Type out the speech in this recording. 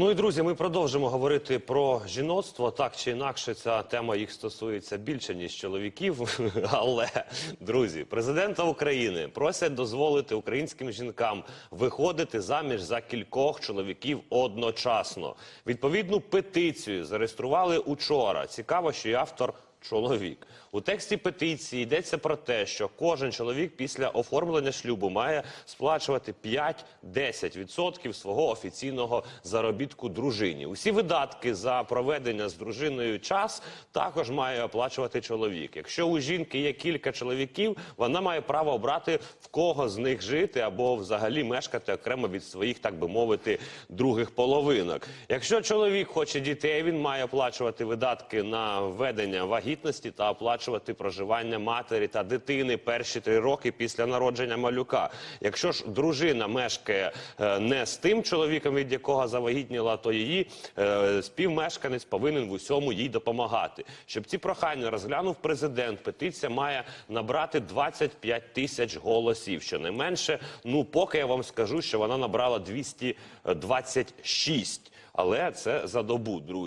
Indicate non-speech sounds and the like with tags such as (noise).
Ну і друзі, ми продовжимо говорити про жіноцтво. Так чи інакше, ця тема їх стосується більше ніж чоловіків. (laughs) Але друзі, президента України просять дозволити українським жінкам виходити заміж за кількох чоловіків одночасно. Відповідну петицію зареєстрували учора. Цікаво, що і автор. Чоловік у тексті петиції йдеться про те, що кожен чоловік після оформлення шлюбу має сплачувати 5-10% свого офіційного заробітку дружині. Усі видатки за проведення з дружиною час також має оплачувати чоловік. Якщо у жінки є кілька чоловіків, вона має право обрати в кого з них жити або взагалі мешкати окремо від своїх, так би мовити, других половинок. Якщо чоловік хоче дітей, він має оплачувати видатки на введення вагітності та оплачувати проживання матері та дитини перші три роки після народження малюка. Якщо ж дружина мешкає е, не з тим чоловіком, від якого завагітніла, то її е, співмешканець повинен в усьому їй допомагати. Щоб ці прохання розглянув президент, петиція має набрати 25 тисяч голосів. Щонайменше, ну поки я вам скажу, що вона набрала 226. Але це за добу, друзі.